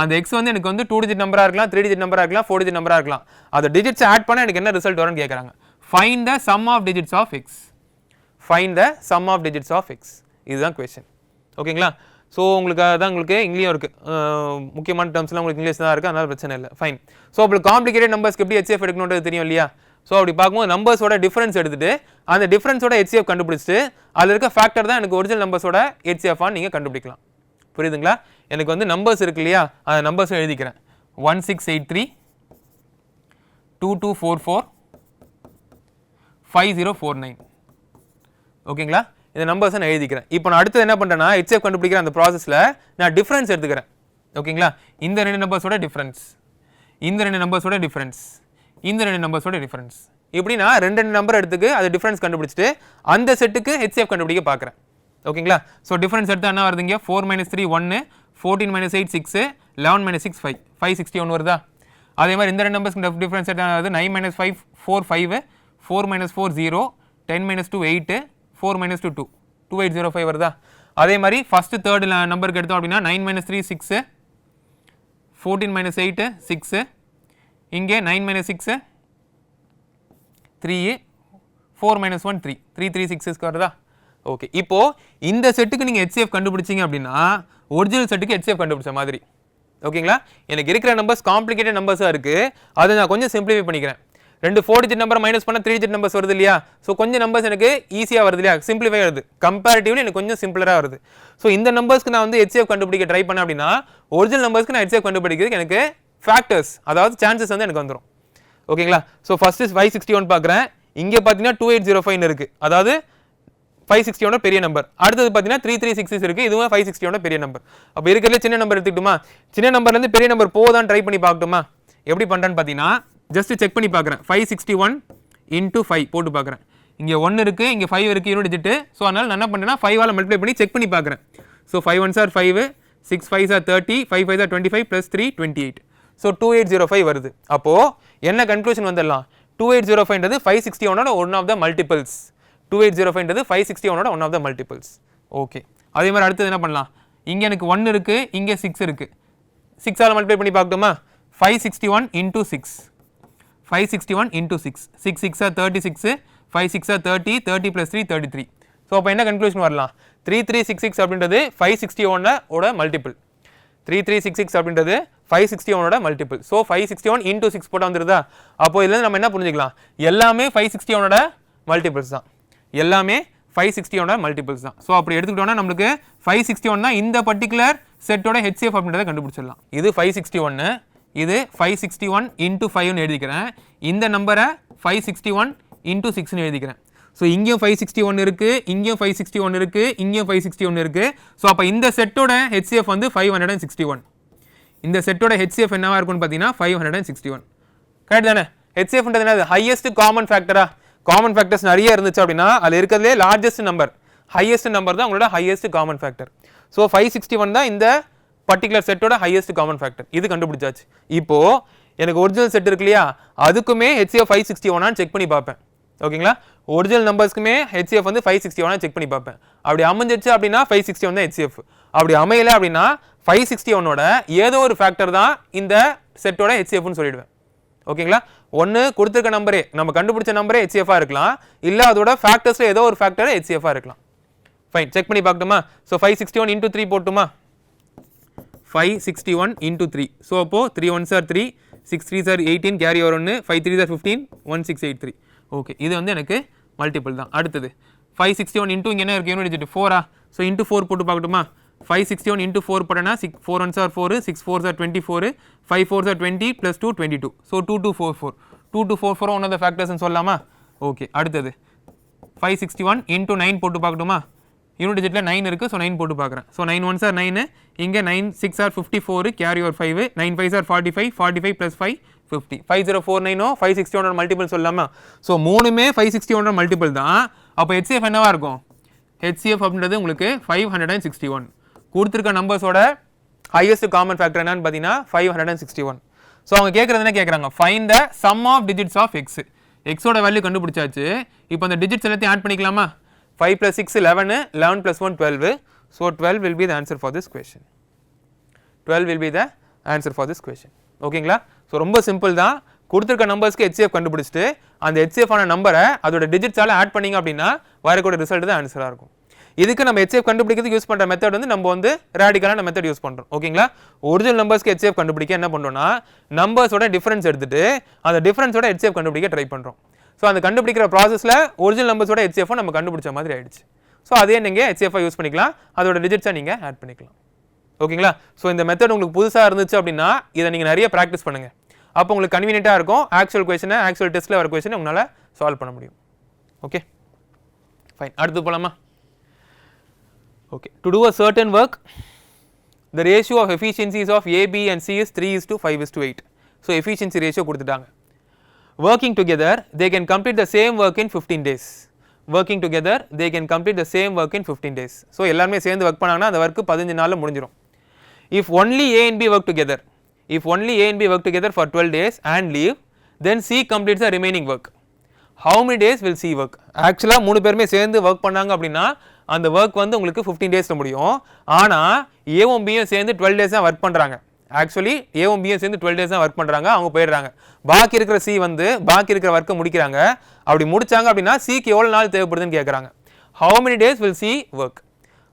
அந்த எக்ஸ் வந்து எனக்கு வந்து டூ டிஜிட் நம்பராக இருக்கலாம் த்ரீ டிஜிட் நம்பராக இருக்கலாம் ஃபோர் டிஜிட் நம்பராக இருக்கலாம். அந்த டிஜிட்ஸ் ஆட் பண்ணால் எனக்கு என்ன ரிசல்ட் வரும்னு கேட்குறாங்க find the sum of digits of x find the sum of digits of x இதுதான் கொஷின் ஓகேங்களா ஸோ உங்களுக்கு அதான் உங்களுக்கு இங்கிலீஷும் இருக்குது முக்கியமான டேர்ம்ஸ்லாம் உங்களுக்கு இங்கிலீஷ் தான் இருக்குது அதனால் பிரச்சனை இல்லை. ஃபைன் ஸோ அப்படி காம்ப்ளிகேட்டட் நம்பர்ஸ்க்கு எப்படி ஹெச்எஃப் எடுக்கணுன்றது தெரியும் இல்லையா? ஸோ அப்படி பார்க்கும்போது நம்பர்ஸோட டிஃப்ரென்ஸ் எடுத்துகிட்டு அந்த டிஃப்ரென்ஸோட ஹெச்எஃப் கண்டுபிடிச்சிட்டு அதில் இருக்க ஃபேக்டர் தான் எனக்கு ஒரிஜினல் நம்பர்ஸோட ஹெச்எஃபான்னு நீங்கள் கண்டுபிடிக்கலாம். புரியுதுங்களா? எனக்கு வந்து நம்பர்ஸ் இருக்கு இல்லையா? அந்த நம்பர்ஸும் எழுதிக்கிறேன். One six eight three two two four four five zero four nine ஓகேங்களா இந்த நம்பர்ஸை நான் எழுதிக்கிறேன். இப்போ நான் அடுத்தது என்ன பண்ணுறேன்னா ஹெச்எஃப் கண்டுபிடிக்கிற அந்த ப்ராசஸில் நான் டிஃப்ரென்ஸ் எடுத்துக்கிறேன். ஓகேங்களா? இந்த ரெண்டு நம்பர்ஸோட டிஃப்ரென்ஸ் இந்த ரெண்டு நம்பர்ஸோட டிஃப்ரென்ஸ் இந்த ரெண்டு நம்பர்ஸோட டிஃப்ரென்ஸ் இப்படி நான் ரெண்டு ரெண்டு நம்பர் எடுத்துக்கு அது டிஃப்ரென்ஸ் கண்டுபிடிச்சிட்டு அந்த செட்டுக்கு ஹெச்எஃப் கண்டுபிடிக்க பார்க்குறேன். ஓகேங்களா? ஸோ டிஃப்ரென்ஸ் எடுத்து என்ன வருதுங்க? ஃபோர் மைனஸ் த்ரீ ஒன்று fourteen minus eight six eleven minus six five five sixty ஒன்று வருதா? அதே மாதிரி இந்த ரெண்டு நம்பர்ஸ்க்கு டிஃப்ரென்ஸ் எடுத்து என்ன வருது? Nine minus five four five four minus four zero ten minus two eight four minus two two two eight zero five வருதா? அதே மாதிரி ஃபஸ்ட்டு தேர்டு நம்பருக்கு எடுத்தோம் அப்படின்னா nine minus three six fourteen minus eight six இங்கே nine minus six three four minus one three three three சிக்ஸஸ்க்கு வருதா? ஓகே இப்போது இந்த செட்டுக்கு நீங்கள் ஹெச்சிஎஃப் கண்டுபிடிச்சிங்க அப்படின்னா ஒரிஜினல் செட்டுக்கு ஹெச்சிஎஃப் கண்டுபிடிச்ச மாதிரி. ஓகேங்களா எனக்கு இருக்கிற நம்பர்ஸ் காம்ப்ளிகேட்டட் நம்பர்ஸாக இருக்குது அதை நான் கொஞ்சம் சிம்பிளிஃபை பண்ணிக்கிறேன். ரெண்டு ஃபோர் டிஜிட் நம்பர் மைனஸ் பண்ணால் த்ரீ டிஜிட் நம்பர்ஸ் வருது இல்லையா? ஸோ கொஞ்சம் நம்பர்ஸ் எனக்கு ஈஸியாக வருது இல்லையா? சிம்பிளிஃபை வருது கம்பேரிட்டிவ்லி எனக்கு கொஞ்சம் சிம்பிளராக வருது. ஸோ இந்த நம்பர்ஸ்க்கு நான் வந்து ஹெச்எஃப் கண்டுபிடிக்க ட்ரை பண்ணேன் அப்படின்னா ஒரிஜினல் நம்பர்ஸ்க்கு நான் ஹெச்எஃப் கண்டுபிடிக்கிறதுக்கு எனக்கு ஃபேக்டர்ஸ் அதாவது சான்சஸ் வந்து எனக்கு வந்துடும் ஓகேங்களா so first five sixty one பார்க்குறேன். இங்கே பார்த்தீங்கன்னா டூ எயிட் ஜீரோ ஃபைவ் இருக்குது அதாவது ஃபைவ் சிக்ஸ்டியோட பெரிய நம்பர் அடுத்தது பார்த்தீங்கன்னா த்ரீ த்ரீ சிக்ஸ் இருக்குது இதுவும் ஃபைவ் சிக்ஸ்டியோட பெரிய நம்பர் அப்போ இருக்கிறதுல சின்ன நம்பர் எடுத்துக்கிட்டுமா? சின்ன நம்பர்லேருந்து பெரிய நம்பர் போதான் ட்ரை பண்ணி பார்க்கட்டுமா? எப்படி பண்ணுறேன்னு பார்த்தீங்கன்னா ஜஸ்ட் செக் பண்ணி பார்க்குறேன். Five sixty one into five போட்டு பார்க்குறேன். இங்கே ஒன்று இருக்குது இங்கே ஃபைவ் இருக்குது யூனிட் டிஜிட்டு ஸோ அதனால் நான் என்ன பண்ணேன்னா ஃபைவால் மல்டிப்ளை பண்ணி செக் பண்ணி பார்க்குறேன். So five one are five six five are thirty five five are twenty five plus three twenty eight so two eight zero five வருது. அப்போது என்ன கன்க்ளூஷன் வந்துடலாம்? டூ எயிட் ஜீரோ ஃபைவ்ன்றது five sixty ஒனோட one of the multiples two eight zero ஃபைவ்ன்றது five sixty ஒனோட one of the multiples okay அதே மாதிரி அடுத்தது என்ன பண்ணலாம்? இங்கே எனக்கு ஒன் இருக்குது இங்கே சிக்ஸ் இருக்குது சிக்ஸால் மல்டிப்ளை பண்ணி பார்க்கணுமா five sixty one into six five sixty one into six six six thirty six five six thirty thirty plus three thirty three so அப்போ என்ன கன்க்ளூஷன் வரலாம்? த்ரீ த்ரீ சிக்ஸ் சிக்ஸ் அப்படின்றது ஃபைவ் சிக்ஸ்டி ஒன்னோட multiple three three six six அப்படின்றது five sixty ஒனோட multiple so five sixty one into six போட்டால் வந்துருதா? அப்போ இதுலேருந்து நம்ம என்ன புரிஞ்சுக்கலாம்? எல்லாமே ஃபைவ் சிக்ஸ்டி ஒனோட மல்டிபிள்ஸ் தான். எல்லாமே ஃபைவ் சிக்ஸ்டி ஒனோட மல்டிபிள்ஸ் தான். ஸோ அப்படி எடுத்துக்கிட்டோம்னா நம்மளுக்கு ஃபைவ் சிக்ஸ்டி ஒன் தான் இந்த பர்டிகுலர் செட்டோட ஹெச்சிஎஃப் அப்படின்றத கண்டுபிடிச்சிடலாம். இது ஃபைவ் சிக்ஸ்டி ஒன்று இது ஃபைவ் சிக்ஸ்டி ஒன் இன்ட்டு ஃபைவ்னு எழுதிக்கிறேன். இந்த நம்பரை ஃபைவ் சிக்ஸ்டி ஒன் இன்ட்டு சிக்ஸ்னு எழுதிக்கிறேன். ஸோ இங்கேயும் ஃபைவ் சிக்ஸ்டி ஒன் இருக்குது இங்கேயும் ஃபைவ் சிக்ஸ்டி ஒன் இருக்குது இங்கேயும் ஃபைவ் சிக்ஸ்டி ஒன் இருக்குது ஸோ அப்போ இந்த செட்டோட ஹெச்சிஎஃப் வந்து five hundred and sixty one இந்த செட்டோட ஹெச்சிஎஃப் என்னவாக இருக்கும்னு பார்த்தீங்கன்னா five hundred and sixty one correct தானே ஹெச்சிஎஃப்ன்றது என்னது? ஹையஸ்ட் காமன் ஃபேக்டரா காமன் ஃபேக்டர்ஸ் நிறைய இருந்துச்சு அப்படின்னா அதில் இருக்கிறதுலே லார்ஜஸ்ட் நம்பர் ஹையஸ்ட் நம்பர் தான் உங்களோட highest common factor so five sixty one தான் இந்த பர்டிகுலர் செட்டோட ஹையஸ்ட் காமன் ஃபேக்டர் இது கண்டுபிடிச்சாச்சு. இப்போ எனக்கு ஒரிஜினல் செட் இருக்கு இல்லையா அதுக்குமே ஹெச்சிஎஃப் ஃபைவ் சிக்ஸ்டி ஒன்னான்னு செக் பண்ணி பார்ப்பேன். ஓகேங்களா? ஒரிஜினல் நம்பர்ஸ்க்குமே ஹெச்சிஎஃப் வந்து ஃபைவ் சிக்ஸ்டி ஒன்னா செக் பண்ணி பார்ப்பேன். அப்படி அமைஞ்சிருச்சு அப்படின்னா ஃபைவ் சிக்ஸ்டி ஒன் தான் ஹெச்சிஎஃப் அப்படி அமையலை அப்படின்னா ஃபைவ் சிக்ஸ்டி ஒன்னோட ஏதோ ஒரு ஃபேக்டர் தான் இந்த செட்டோட ஹெச்சிஎஃப்னு சொல்லிடுவேன். ஓகேங்களா? ஒன்று கொடுத்துருக்க நம்பரே நம்ம கண்டுபிடிச்ச நம்பரே ஹெச்சிஎஃபாக இருக்கலாம். இல்லை அதோட ஃபேக்டர்ஸில் ஏதோ ஒரு ஃபேக்டர் ஹெச்சிஎஃபாக இருக்கலாம். ஃபைன் செக் பண்ணி பார்க்கட்டுமா? So five sixty one into three போட்டுமா? Five sixty one into three so அப்போது three one are three six three are eighteen carry over ஒன்று five three are fifteen one six eight three okay இது வந்து எனக்கு மல்டிபிள் தான். அடுத்தது ஃபைவ் சிக்ஸ்டி ஒன் இன்டூ இங்கே என்ன இருக்குது யூனிட் டிஜிட் ஃபோரா ஸோ இன்ட்டு ஃபோர் போட்டு பார்க்கட்டுமா? Five sixty one into four போட்டேன்னா six four one are four six four are twenty four five four are twenty plus two twenty two so two two four four two two four four one of the ஃபேக்டர்ஸ்னு சொல்லலாமா ஓகே அடுத்தது five sixty one into nine போட்டு பார்க்கட்டுமா? யூனிட் டிஜிட்டில் நைன் இருக்குது ஸோ நைன் போட்டு பார்க்குறேன். So nine one are nine இங்கே nine six are fifty four carry ஒரு five nine five are forty five forty five plus five fifty five zero four nano five sixty one multiple சொல்லாமா. ஸோ மூணுமே ஃபைவ் சிக்ஸ்டி ஒன் மல்டிபிள் தான். அப்போ ஹெச்சிஎஃப் என்னவாக இருக்கும்? ஹெச்சிஎஃப் அப்படின்றது உங்களுக்கு five hundred and sixty one கொடுத்துருக்க நம்பர்ஸோட ஹையஸ்ட் காமன் ஃபேக்டர் என்னன்னு பார்த்தீங்கன்னா five hundred and sixty one so அவங்க கேட்குறது என்ன கேட்குறாங்க? Find the sum of digits of X எக்ஸோட வேல்யூ கண்டுபிடிச்சாச்சு. இப்போ அந்த டிஜிட்ஸ் எல்லாத்தையும் ஆட் பண்ணிக்கலாமா? Five plus six eleven eleven plus one twelve so twelve will be the answer for this question twelve will be the answer for this question ஓகேங்களா ஸோ ரொம்ப சிம்பிள் தான். கொடுத்துருக்க நம்பர்ஸ்க்கு ஹெச்எஃப் கண்டுபிடிச்சிட்டு அந்த ஹெச்எஃப் ஆன நம்பரை அதோட டிஜிட்ஸால் ஆட் பண்ணீங்க அப்படின்னா வரக்கூடிய ரிசல்ட் தான் ஆன்சராக இருக்கும். இதுக்கு நம்ம ஹெச்எஃப் கண்டுபிடிக்கிறதுக்கு யூஸ் பண்ணுற மெத்தட் வந்து நம்ம வந்து ரேடிக்கலான மெத்தட் யூஸ் பண்ணுறோம் ஓகேங்களா ஒரிஜினல் நம்பர்ஸ்க்கு ஹெச்எஃப் கண்டுபிடிக்க என்ன பண்ணுறோம்னா நம்பர்ஸோட டிஃப்ரென்ஸ் எடுத்துட்டு அந்த டிஃப்ரென்ஸோட ஹெச்எஃப் கண்டுபிடிக்க ட்ரை பண்ணுறோம் ஸோ அந்த கண்டுபிடிக்கிற ப்ராசஸில் ஒரிஜினல் நம்பர்ஸோட ஹெச்எஃப்ஓ நம்ம கண்டுபிடிச்ச மாதிரி ஆயிடுச்சு. ஸோ அதே நீங்கள் ஹெச்சிஎஃப் யூஸ் பண்ணிக்கலாம். அதோட டிஜிட்ஸை நீங்கள் ஆட் பண்ணிக்கலாம். ஓகேங்களா ஸோ இந்த மெத்தட் உங்களுக்கு புதுசாக இருந்துச்சு அப்படின்னா இதை நீங்கள் நிறைய ப்ராக்டிஸ் பண்ணுங்கள் அப்போ உங்களுக்கு கன்வீனியண்ட்டாக இருக்கும். ஆக்சுவல் கொஷனை ஆக்சுவல் டெஸ்ட்டில் வர கொஷனை உங்களால் சால்வ் பண்ண முடியும். ஓகே ஃபைன் அடுத்து போகலாமா okay to do a certain work the ratio of efficiencies of A, B and C is 3 is to 5 is to 8. So efficiency ratio கொடுத்துட்டாங்க. Working together they can complete the same work in 15 days working together they can complete the same work in 15 days so எல்லாருமே சேர்ந்து ஒர்க் பண்ணாங்கன்னா அந்த ஒர்க் பதினஞ்சு நாள்ல முடிஞ்சிடும் if only A and B work together if only A and B work together for 12 days and leave then C completes the remaining work how many days will C work ஆக்சுவலாக மூணு பேருமே சேர்ந்து ஒர்க் பண்ணாங்க அப்படின்னா அந்த ஒர்க் வந்து உங்களுக்கு ஃபிஃப்டீன் டேஸில் முடியும் ஆனால் ஏவும் பியும் சேர்ந்து டுவெல் டேஸ் தான் ஒர்க் பண்ணுறாங்க ஆக்சுவலி ஏவும் பியும் சேர்ந்து டுவெல் டேஸ் தான் ஒர்க் பண்ணுறாங்க அவங்க போயிடுறாங்க. பாக்கி இருக்கிற சி வந்து பாக்கி இருக்கிற ஒர்க்கை முடிக்கிறாங்க. அப்படி முடிச்சாங்க அப்படின்னா சிக்கு எவ்வளோ நாள் தேவைப்படுதுன்னு கேட்குறாங்க how many days will C work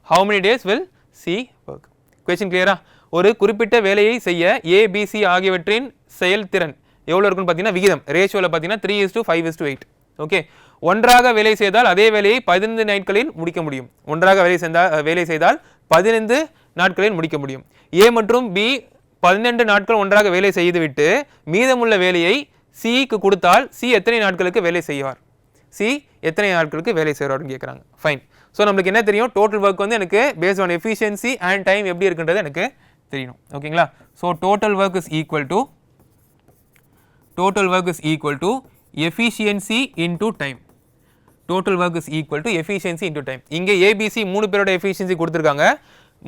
how many days will C work question கிளியரா ஒரு குறிப்பிட்ட வேலையை செய்ய ஏபிசி ஆகியவற்றின் செயல்திறன் எவ்வளோ இருக்குன்னு பார்த்தீங்கன்னா விகிதம். ரேஷியோவில் பார்த்தீங்கன்னா three is to five is to eight okay ஒன்றாக வேலை செய்தால் அதே வேலையை பதினைந்து நாட்களில் முடிக்க முடியும். ஒன்றாக வேலை செய்தால் வேலை செய்தால் பதினைந்து நாட்களில் முடிக்க முடியும். ஏ மற்றும் பி பன்னெண்டு நாட்கள் ஒன்றாக வேலை செய்துவிட்டு மீதமுள்ள வேலையை சிக்கு கொடுத்தால் சி எத்தனை நாட்களுக்கு வேலை செய்வார்? சி எத்தனை நாட்களுக்கு வேலை செய்கிறாருன்னு கேட்குறாங்க ஃபைன் ஸோ நம்மளுக்கு என்ன தெரியும்? டோட்டல் ஒர்க் வந்து எனக்கு based on efficiency and time எப்படி இருக்குன்றது எனக்கு தெரியணும் ஓகேங்களா so total work is equal to total work is equal to efficiency into time total work is equal to efficiency into time இங்கே ஏபிசி மூணு பேரோட எஃபிஷியன்சி கொடுத்துருக்காங்க.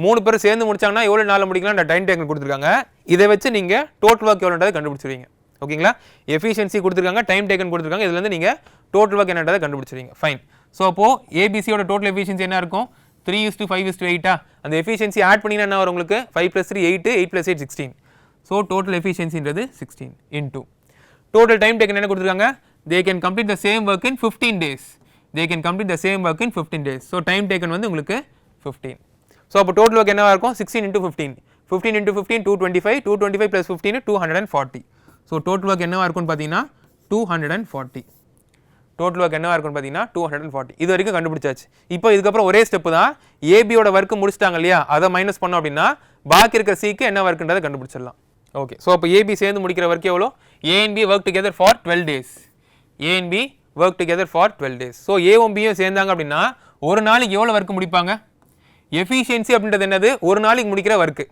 மூணு பேர் சேர்ந்து முடிச்சாங்கன்னா எவ்வளோ நாளில் முடிக்கலாம் டைம் டேக்கன் கொடுத்துருக்காங்க. இதை வச்சு நீங்கள் டோட்டல் ஒர்க் எவ்வளோன்றதை கண்டுபிடிச்சிருவீங்க. ஓகேங்களா? எஃபிஷியன்சி கொடுத்துருக்காங்க டைம் டேக்கன் கொடுத்துருக்காங்க. இதுலேருந்து நீங்கள் டோட்டல் ஒர்க் என்னன்றதை கண்டுபிடிச்சிருவீங்க. ஃபைன் ஸோ அப்போது ஏபிசியோட டோட்டல் எஃபிஷியன்சி என்ன இருக்கும்? Three is to five is to எயிட்டா அந்த எஃபிஷியன்சி ஆட் பண்ணிங்கன்னா என்ன வரும் உங்களுக்கு? Five plus three eight eight plus eight sixteen so total எஃபிஷியன்சின்றது sixteen into total time taken என்ன கொடுத்துருக்காங்க? They can complete the same work in fifteen days they can complete the same work in fifteen days so time taken வந்து உங்களுக்கு ஃபிஃப்டீன் ஸோ அப்போ டோட்டல் ஒர்க் என்னவாக இருக்கும்? Sixteen into fifteen fifteen into fifteen two twenty five two twenty five plus fifteen two hundred and forty so total work என்னவாக இருக்கும்னு பார்த்தீங்கன்னா two hundred and forty total work என்னவாக இருக்கும்னு பார்த்தீங்கன்னா டூ ஹண்ட்ரட் அண்ட் ஃபார்ட்டி இது வரைக்கும் கண்டுபிடிச்சாச்சு. இப்போ இதுக்கப்புறம் ஒரே ஸ்டெப்பு தான். ஏபியோட ஒர்க்கு முடிச்சிட்டாங்க இல்லையா? அதை மைனஸ் பண்ணோம் அப்படின்னா பாக்கி இருக்கிற சிக்கு என்ன ஒர்க்குன்றதை கண்டுபிடிச்சிடலாம். ஓகே ஸோ அப்போ ஏபி சேர்ந்து முடிக்கிற ஒர்க் எவ்வளோ? A and B work together for twelve days A and B work together for twelve days so ஏஓம்பியும் சேர்ந்தாங்க அப்படின்னா ஒரு நாளைக்கு எவ்வளோ ஒர்க் முடிப்பாங்க? எஃபிஷியன்சி அப்படின்றது என்னது? ஒரு நாளைக்கு முடிக்கிற ஒர்க்கு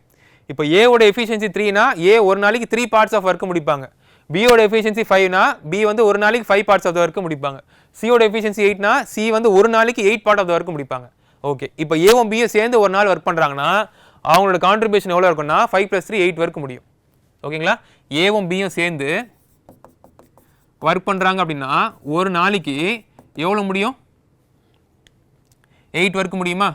இப்போ ஏவோட எஃபிஷியன்சி த்ரீனா ஏ ஒரு நாளைக்கு த்ரீ பார்ட்ஸ் ஆஃப் ஒர்க்கு முடிப்பாங்க. பியோட எஃபிஷியன்சி ஃபைவ்னா பி வந்து ஒரு நாளைக்கு ஃபைவ் பார்ட்ஸ் ஆஃப் த முடிப்பாங்க. சியோட எஃபிஷியன்சி எயிட்னா சி வந்து ஒரு நாளைக்கு எயிட் பார்ட் ஆஃப் த முடிப்பாங்க. ஓகே இப்போ ஏவும் பியும் சேர்ந்து ஒரு நாள் ஒர்க் பண்ணுறாங்கன்னா அவங்களோட கான்ட்ரிபியூஷன் எவ்வளோ இருக்கும்னா five plus three eight work முடியும். ஓகேங்களா ஏவும் பியும் சேர்ந்து ஒர்க் பண்ணுறாங்க அப்படின்னா ஒரு நாளைக்கு எவ்வளோ முடியும்? எயிட் ஒர்க் முடியுமா?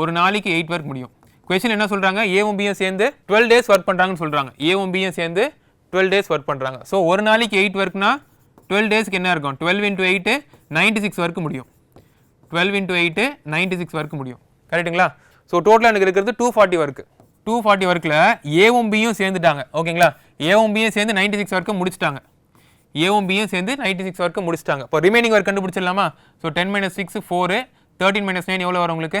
ஒரு நாளைக்கு எயிட் ஒர்க் முடியும். கொஷின் என்ன சொல்கிறாங்க ஏவும் பியும் சேர்ந்து டுவெல் டேஸ் ஒர்க் பண்ணுறாங்கன்னு சொல்கிறாங்க ஏவும் பியும் சேர்ந்து டுவெல் டேஸ் ஒர்க் பண்ணுறாங்க ஸோ ஒரு நாளைக்கு எயிட் ஒர்க்னா டுவெல் டேஸ்க்கு என்ன இருக்கும்? Twelve into eight ninety six work முடியும் twelve into eight ninety six work முடியும் கரெக்ட்டுங்களா ஸோ டோட்டலாக எனக்கு இருக்கிறது two forty work two forty ஒர்க்கில் ஏவும் பியும் சேர்ந்துட்டாங்க. ஓகேங்களா ஏவும் பியும் சேர்ந்து நைன்ட்டி சிக்ஸ் ஒர்க்கு முடிச்சிட்டாங்க ஏவும் பியும் சேர்ந்து நைன்ட்டி சிக்ஸ் ஒர்க்கு முடிச்சிட்டாங்க. இப்போ remaining work கண்டுபிடிச்சிடலாமா? So ten minus six four thirteen minus nine எவ்வளோ வரும் உங்களுக்கு?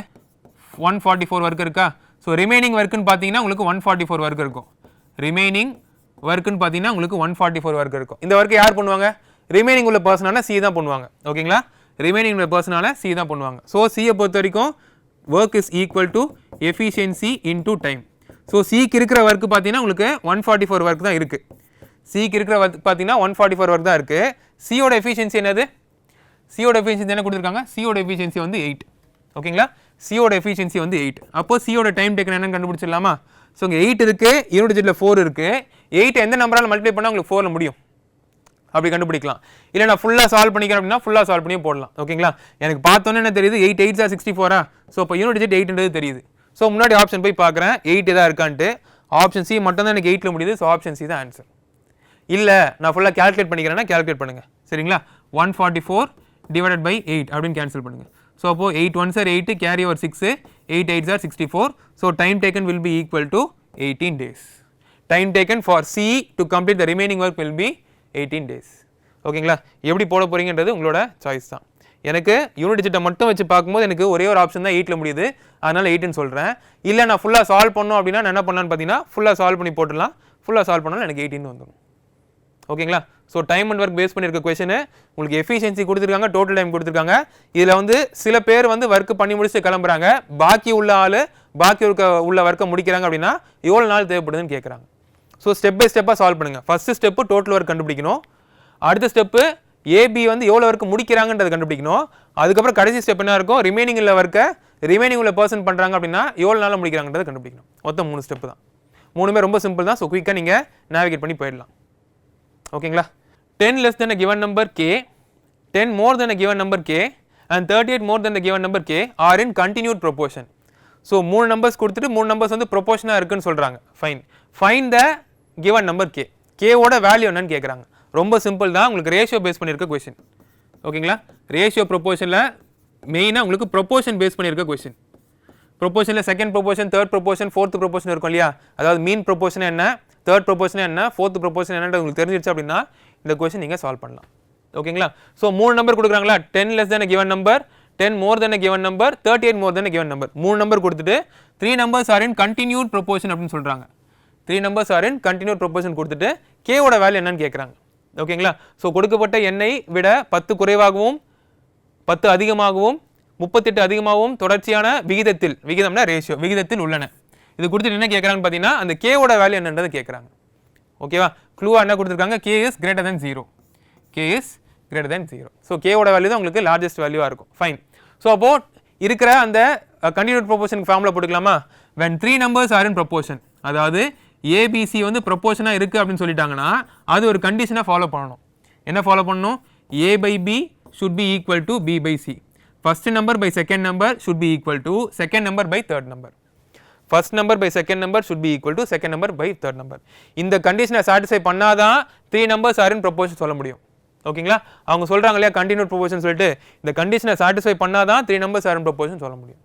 ஒன் ஃபார்ட்டி ஃபோர் ஒர்க் இருக்கா ஸோ ரிமைனிங் ஒர்க்குன்னு பார்த்தீங்கன்னா உங்களுக்கு ஒன் ஃபார்ட்டி ஃபோர் ஒர்க் இருக்கும் ரிமைனிங் ஒர்க்குன்னு பார்த்தீங்கன்னா உங்களுக்கு ஒன் ஃபார்ட்டி ஃபோர் ஒர்க் இருக்கும். இந்த ஒர்க்கு யார் பண்ணுவாங்க? ரிமைனிங் உள்ள பர்சனால சி தான் பண்ணுவாங்க. ஓகேங்களா ரிமைனிங் உள்ள பர்சனால சி தான் பண்ணுவாங்க. ஸோ சியை பொறுத்த வரைக்கும் work is equal to efficiency into time so சிக்கு இருக்கிற ஒர்க் பார்த்தீங்கன்னா உங்களுக்கு ஒன் ஃபார்ட்டி ஃபோர் ஒர்க் தான் இருக்குது சிக்கு இருக்கிற ஒர்க் பார்த்தீங்கன்னா ஒன் ஃபார்ட்டி ஃபோர் ஒர்க் தான் இருக்குது சியோட எஃபிஷியன்சி என்னது? சியோட எஃபிஷியன்சி என்ன கொடுத்துருக்காங்க? சியோட எஃபிஷியன்சி வந்து எயிட் ஓகேங்களா? சியோட எஃபிஷியன்சி வந்து எயிட் அப்போது சியோட டைம் டேக்கன் என்னன்னு கண்டுபிடிச்சிடலாமா? ஸோ இங்கே எயிட் இருக்குது யூனிட் டிஜிட்டில் ஃபோர் இருக்குது எயிட் எந்த நம்பரால் மல்டிப்ளை பண்ணால் உங்களுக்கு ஃபோரில் முடியும். அப்படி கண்டுபிடிக்கலாம். இல்லை நான் ஃபுல்லாக சால்வ் பண்ணிக்கிறேன் அப்படின்னா ஃபுல்லாக சால்வ் பண்ணி போடலாம். ஓகேங்களா? எனக்கு பார்த்தோன்னே என்ன தெரியுது? எயிட் எயிட் சார் சிக்ஸ்டி ஃபோரா ஸோ இப்போ யூனிட் டிஜிட் எயிட்ன்றது தெரியுது. ஸோ முன்னாடி ஆப்ஷன் போய் பார்க்குறேன். எயிட் தான் இருக்கான்ட்டு. ஆப்ஷன் சி மட்டும் தான் எனக்கு எயிட்டில் முடியுது. ஸோ ஆப்ஷன் சி தான் ஆன்சர் இல்லை நான் ஃபுல்லாக கேல்குலேட் பண்ணிக்கிறேன்னா கேல்குலேட் பண்ணுங்கள் சரிங்களா? One forty four divided by eight அப்படின்னு கேன்சல் பண்ணுங்கள் ஸோ அப்போ eight one are eight carry over six eight eight are sixty four so time taken will be equal to eighteen days time taken for C to complete the remaining work will be eighteen days ஓகேங்களா எப்படி போட போகிறீங்கன்றது உங்களோட சாய்ஸ் தான். எனக்கு யூனிட் டிஜிட்டை மட்டும் வச்சு பார்க்கும்போது எனக்கு ஒரே ஒரு ஆப்ஷன் தான் எயிட்டில் முடியுது. அதனால் எயிட்டுன்னு சொல்கிறேன் இல்லை நான் ஃபுல்லாக சால்வ் பண்ணோம் அப்படின்னா நான் என்ன பண்ணலான்னு பார்த்தீங்கன்னா ஃபுல்லாக சால்வ் பண்ணி போட்டுடலாம். ஃபுல்லாக சால்வ் பண்ணாலும் எனக்கு எயிட்டின்னு வந்துடும் ஓகேங்களா? So time and work base பண்ணியிருக்க கொஷனு உங்களுக்கு எஃபிஷியன்சி கொடுத்துருக்காங்க டோட்டல் டைம் கொடுத்துருக்காங்க. இதில் வந்து சில பேர் வந்து ஒர்க் பண்ணி முடிச்சு கிளம்புறாங்க. பாக்கி உள்ள ஆள் பாக்கி இருக்க உள்ள ஒர்க்கை முடிக்கிறாங்க அப்படின்னா எவ்வளோ நாள் தேவைப்படுதுன்னு கேட்குறாங்க ஸோ ஸ்டெப் பை ஸ்டெப்பாக சால்வ் பண்ணுங்கள் ஃபஸ்ட்டு ஸ்டெப்பு டோட்டல் ஒர்க் கண்டுபிடிக்கணும். அடுத்த ஸ்டெப்பு ஏபி வந்து எவ்வளோ ஒர்க் முடிக்கிறாங்கன்றதை கண்டுபிடிக்கணும். அதுக்கப்புறம் கடைசி ஸ்டெப் என்ன இருக்கும்? ரிமைனிங் உள்ள ஒர்க்கை ரிமைனிங் உள்ள பர்சன் பண்ணுறாங்க அப்படின்னா எவ்வளோ நாளில் முடிக்கிறாங்கன்றதை கண்டுபிடிக்கணும். மொத்தம் மூணு ஸ்டெப்பு தான். மூணுமே ரொம்ப சிம்பிள் தான். ஸோ குயிக்காக நீங்கள் நேவிகேட் பண்ணி போயிடலாம். ஓகேங்களா? Ten less than a given number K ten more than a given number K and thirty eight more than a given number K are in continued proportion so மூணு நம்பர்ஸ் கொடுத்துட்டு மூணு நம்பர்ஸ் வந்து ப்ரொபோஷனாக இருக்குன்னு சொல்கிறாங்க fine fine the given number K கேவோட value என்னன்னு கேட்குறாங்க ரொம்ப சிம்பிள் தான். உங்களுக்கு ரேஷியோ பேஸ் பண்ணியிருக்க கொஷின் ஓகேங்களா? ரேஷியோ ப்ரொபோஷனில் மெயினாக உங்களுக்கு ப்ரொபோஷன் பேஸ் பண்ணியிருக்க question ப்ரொபோஷனில் second proportion third proportion fourth proportion இருக்கும் இல்லையா? அதாவது மீன் ப்ரொபோஷன் என்ன? தேர்ட் ப்ரொபோஷன் என்ன? ஃபோர்த் ப்ரொபோஷன் என்னன்றது உங்களுக்கு தெரிஞ்சிருச்சு அப்படின்னா இந்த கொஸ்டின் நீங்கள் சால்வ் பண்ணலாம். ஓகேங்களா ஸோ மூணு நம்பர் கொடுக்குறாங்களா? Ten less than given number ten more than given number thirty eight more than given number மூணு நம்பர் கொடுத்துட்டு three numbers are in continued proportion அப்படின்னு சொல்கிறாங்க three numbers are in continued proportion கொடுத்துட்டு கேவோட வேல்யூ என்னன்னு கேட்குறாங்க ஓகேங்களா ஸோ கொடுக்கப்பட்ட எண்ணெய் விட பத்து குறைவாகவும் பத்து அதிகமாகவும் முப்பத்தெட்டு அதிகமாகவும் தொடர்ச்சியான விகிதத்தில் விகிதம்னா ரேஷியோ விகிதத்தில் உள்ளன. இது கொடுத்துட்டு என்ன கேட்குறான்னு பார்த்தீங்கன்னா அந்த கேவோட வேல்யூ என்னன்றதை கேட்குறாங்க ஓகேவா க்ளூவாக என்ன கொடுத்துருக்காங்க? K is greater than zero K is greater than zero so கேவோட value தான் உங்களுக்கு லார்ஜஸ்ட் வேல்யூவாக இருக்கும். ஃபைன் ஸோ அப்போ இருக்கிற அந்த கண்டினியூட் ப்ரொபோஷன் ஃபார்முலா போட்டுக்கலாமா? When three numbers are in proportion அதாவது ஏபிசி வந்து ப்ரொபோஷனாக இருக்குது அப்படின்னு சொல்லிட்டாங்கன்னா அது ஒரு கண்டிஷனை ஃபாலோ பண்ணணும். என்ன ஃபாலோ பண்ணணும்? A by B should be equal to B by C first number by second number should be equal to second number by third number first number by second number should be equal to second number by third number இந்த கண்டிஷனை சாட்டிஸ்ஃபை பண்ணாதான் த்ரீ நம்பர்ஸ் ஆர் ப்ரொபோஷன் சொல்ல முடியும். ஓகேங்களா அவங்க சொல்கிறாங்க இல்லையா கண்டினியூ ப்ரொபோஷன் சொல்லிட்டு இந்த கண்டிஷனை சாட்டிஸ்ஃபை பண்ணாதான் த்ரீ நம்பர்ஸ் ஆர் ப்ரொபோஷன் சொல்ல முடியும்.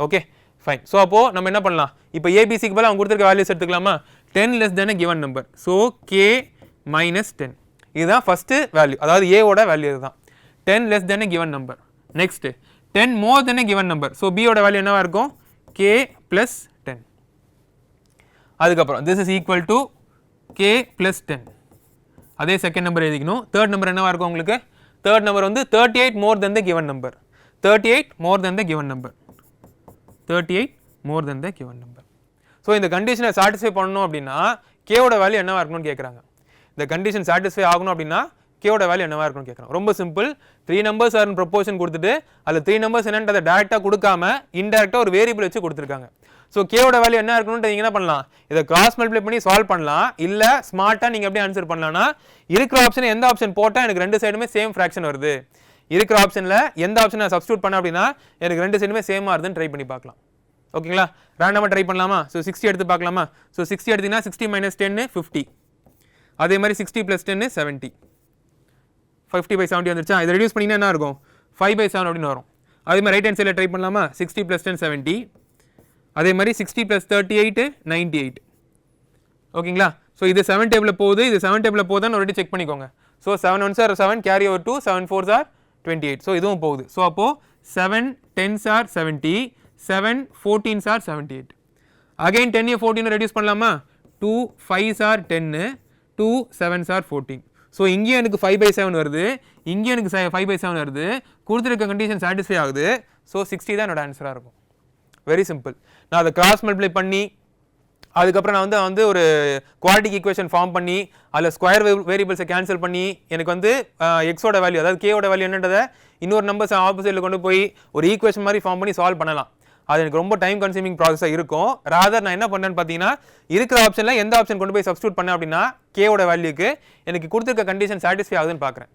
ஓகே ஃபைன் ஸோ அப்போது நம்ம என்ன பண்ணலாம்? இப்போ ஏபிசிக்கு பதில் அவங்க கொடுத்துருக்க வேல்யூஸ் எடுத்துக்கலாமா? Ten less than given number so K minus ten இதுதான் ஃபஸ்ட்டு வேல்யூ அதாவது ஏவோட வேல்யூ இதுதான். Ten less than given number next ten more than given number so பியோட வேல்யூ என்னவா இருக்கும்? கே ப்ளஸ் டென் அதுக்கப்புறம் this is equal to K plus ten அதே செகண்ட் நம்பர் எழுதிக்கணும். தேர்ட் நம்பர் என்னவாக இருக்கும் உங்களுக்கு? தேர்ட் நம்பர் வந்து thirty eight more than the given number thirty eight more than the given number thirty eight more than the given number so இந்த கண்டிஷனை சாட்டிஸ்ஃபை பண்ணணும் அப்படின்னா கேவோட வேல்யூ என்னவாக இருக்கணும்னு கேட்குறாங்க இந்த கண்டிஷன் சாட்டிஸ்ஃபை ஆகணும் அப்படின்னா கேவோட வேல்யூ என்னவா இருக்கும்னு கேட்குறோம். ரொம்ப simple three numbers are proportion கொடுத்துட்டு அதில் த்ரீ நம்பர்ஸ் என்னன்றதை டேரெக்டாக கொடுக்காம இன்டெரக்டாக ஒரு வேரியபிள் வச்சு கொடுத்துருக்காங்க. ஸோ கேவோட வேல்யூ என்ன இருக்கணும்னு நீங்கள் என்ன பண்ணலாம்? இதை கிராஸ் மல்டிப்ளை பண்ணி சால்வ் பண்ணலாம். இல்லை ஸ்மார்ட்டாக நீங்கள் எப்படி ஆன்சர் பண்ணலாம்னா இருக்கிற ஆப்ஷன் எந்த ஆப்ஷன் போட்டால் எனக்கு ரெண்டு சைடுமே சேம் ஃப்ராக்ஷன் வருது. இருக்கிற ஆப்ஷனில் எந்த ஆப்ஷன் நான் சப்ஸ்டியூட் பண்ண அப்படின்னா எனக்கு ரெண்டு சைடுமே சேமாக இருக்குதுன்னு ட்ரை பண்ணி பார்க்கலாம். ஓகேங்களா? ரேண்டமாக ட்ரை பண்ணலாமா? ஸோ சிக்ஸ்டி எடுத்து பார்க்கலாமா? ஸோ சிக்ஸ்டி எடுத்திங்கன்னா சிக்ஸ்டி மைனஸ் டென்னு ஃபிஃப்டி அதே மாதிரி sixty plus ten seventy fifty by seventy வந்துருச்சா? இதை ரெடியூஸ் பண்ணிங்கன்னா என்ன இருக்கும் ஃபைவ் பை செவன் அப்படின்னு வரும். அதே மாதிரி ரைட் ஹேண்ட் சைடில் ட்ரை பண்ணலாமா? சிக்ஸ்டி ப்ளஸ் டென் செவன்ட்டி அதே மாதிரி sixty plus thirty eight ninety eight ஓகேங்களா? ஸோ இது செவன் டேபிளில் போகுது. இது செவன் டேபிளில் போகுதான்னு ஒரு செக் பண்ணிக்கோங்க. So seven one are seven carry over two seven four are twenty eight so இதுவும் போகுது. ஸோ அப்போது seven ten are seventy seven fourteen are seventy eight again ten fourteen reduce பண்ணலாமா? Two five are ten two seven are fourteen so இங்கேயும் எனக்கு ஃபைவ் பை செவன் வருது. இங்கேயும் எனக்கு ஃபைவ் பை செவன் வருது. கொடுத்துருக்க கண்டிஷன் சாட்டிஸ்ஃபை ஆகுது. ஸோ சிக்ஸ்டி தான் என்னோட ஆன்சராக இருக்கும். வெரி சிம்பிள் நான் அதை கிராஸ் மல்டிப்ளை பண்ணி அதுக்கப்புறம் நான் வந்து வந்து ஒரு குவாடிக் ஈக்குவேஷன் ஃபார்ம் பண்ணி அதில் ஸ்கொயர் வேரியபிள்ஸை கேன்சல் பண்ணி எனக்கு வந்து எக்ஸோட வேல்யூ அதாவது கேவோட வேல்யூ என்னன்றதை இன்னொரு நம்பர்ஸ் ஆப்போசிட்டில் கொண்டு போய் ஒரு ஈக்குவேஷன் மாதிரி ஃபார்ம் பண்ணி சால்வ் பண்ணலாம். அது எனக்கு ரொம்ப டைம் கன்சியூமிங் ப்ராசஸாக இருக்கும். ராதர் நான் என்ன பண்ணேன்னு பார்த்தீங்கன்னா இருக்கிற ஆப்ஷனில் எந்த ஆப்ஷன் கொண்டு போய் சப்ஸ்டியூட் பண்ணேன் அப்படின்னா கேவோட வேல்யூக்கு எனக்கு கொடுத்துருக்க கண்டிஷன் சாட்டிஸ்ஃபை ஆகுதுன்னு பார்க்குறேன்.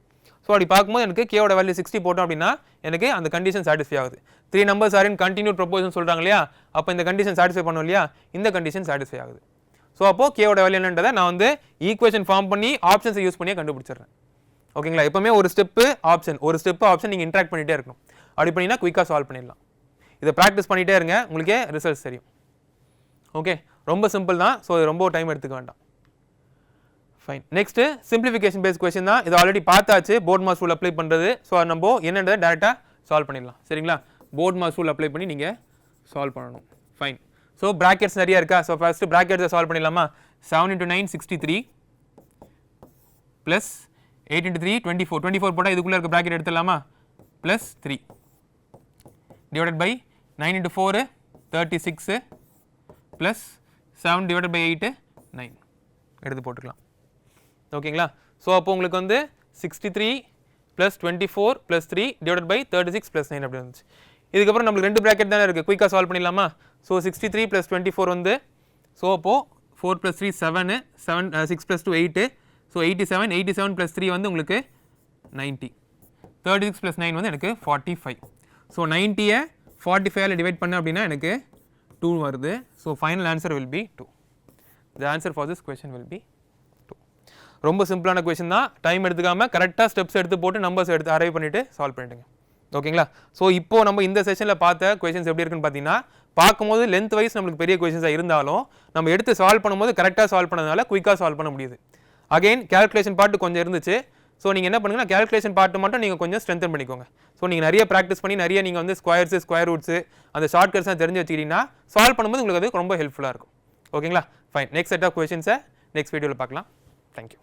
ஸோ அப்படி பார்க்கும்போது எனக்கு கேவோட வேல்யூ சிக்ஸ்டி போட்டோம் அப்படின்னா எனக்கு அந்த கண்டிஷன் சாட்டிஸ்ஃபை ஆகுது. Three numbers are continue proportion சொல்கிறாங்க இல்லையா? அப்போ இந்த கண்டிஷன் சாட்டிஸ்ஃபை பண்ணும் இல்லையா? இந்த கண்டிஷன் சாட்டிஸ்ஃபை ஆகுது. ஸோ அப்போ கேவோட வேல்யூ என்னன்றதை நான் வந்து ஈக்குவேஷன் ஃபார்ம் பண்ணி ஆப்ஷன்ஸை யூஸ் பண்ணியே கண்டுபிடிச்சிடுறேன். ஓகேங்களா எப்பவுமே ஒரு ஸ்டெப்பு ஆப்ஷன் ஒரு ஸ்டெப்பு ஆப்ஷன் நீங்கள் இன்ட்ராக்ட் பண்ணிகிட்டே இருக்கணும். அப்படி பண்ணினா குயிக்காக சால்வ் பண்ணிடலாம். இதை ப்ராக்டிஸ் பண்ணிகிட்டே இருங்க. உங்களுக்கே ரிசல்ட்ஸ் தெரியும். ஓகே ரொம்ப சிம்பிள் தான். ஸோ இது ரொம்ப டைம் எடுத்துக்க வேண்டாம். Fine next simplification base question தான். இது ஆல்ரெடி பார்த்தாச்சு. போர்ட் மாஸ் ரூல் அப்ளை பண்ணுறது ஸோ நம்ம என்னன்றதை டேரெக்டாக சால்வ் பண்ணிடலாம். சரிங்களா? போர்ட் மாஸ் ரூல் அப்ளை பண்ணி நீங்கள் சால்வ் பண்ணணும். ஃபைன் ஸோ ப்ராக்கெட்ஸ் நிறையா இருக்கா? ஸோ ஃபஸ்ட்டு ப்ராக்கெட்ஸை சால்வ் பண்ணிடலாமா? Seven into nine sixty three plus eight into three twenty four twenty four போட்டால் இதுக்குள்ளே இருக்க bracket எடுத்துடலாமா? Plus three divided by nine into four thirty six plus seven divided by eight nine எடுத்து போட்டுக்கலாம். ஓகேங்களா? ஸோ அப்போ உங்களுக்கு வந்து sixty three plus twenty four plus three divide by thirty six plus nine அப்படி வந்துச்சு. இதுக்கப்புறம் நம்மளுக்கு ரெண்டு ப்ராக்கெட் தானே இருக்குது குயிக்காக சால்வ் பண்ணிடலாமா? So sixty three plus twenty four வந்து ஸோ அப்போது four plus three seven seven six plus two eight so eighty seven eighty seven plus three வந்து உங்களுக்கு ninety thirty six plus nine வந்து எனக்கு ஃபார்ட்டி ஃபைவ் ஸோ நைன்ட்டியை ஃபார்ட்டி ஃபைவ்ல டிவைட் பண்ண அப்படின்னா எனக்கு டூ வருது. So final answer will be two the answer for this question will be two ரொம்ப சிம்பிளான கொஷின் தான். டைம் எடுத்துக்காமல் கரெக்டாக ஸ்டெப்ஸ் எடுத்து போட்டு நம்பர்ஸ் எடுத்து அரைவ் பண்ணிவிட்டு சால்வ் பண்ணிட்டுங்க. ஓகேங்களா ஸோ இப்போது நம்ம இந்த செஷனில் பார்த்த கொஷின்ஸ் எப்படி இருக்குன்னு பார்த்தீங்கன்னா பார்க்கும்போது லென்த் வைஸ் நம்மளுக்கு பெரிய கொஷின்ஸாக இருந்தாலும் நம்ம எடுத்து சால்வ் பண்ணும்போது கரெக்டாக சால்வ் பண்ணதுனால குயிக்காக சால்வ் பண்ண முடியுது. அகைன் கேல்குலேஷன் பார்ட் கொஞ்சம் இருந்துச்சு. ஸோ நீங்கள் என்ன பண்ணுங்கன்னா கேல்குலேஷன் பார்ட் மட்டும் நீங்கள் கொஞ்சம் ஸ்ட்ரென்தன் பண்ணிக்கோங்க. ஸோ நீங்கள் நிறைய ப்ராக்டிஸ் பண்ணி நிறைய நீங்கள் வந்து ஸ்கொயர்ஸ் ஸ்கொயர் ரூட்ஸ் அந்த ஷார்ட் கட்ஸ்லாம் தெரிஞ்சு வச்சுக்கிட்டிங்கன்னா சால்வ் பண்ணும்போது உங்களுக்கு அது ரொம்ப ஹெல்ப்ஃபுல்லாக இருக்கும். ஓகேங்களா ஃபைன் நெக்ஸ்ட் செட் ஆஃப் கொஷின்ஸை நெக்ஸ்ட் வீடியோவில் பார்க்கலாம். Thank you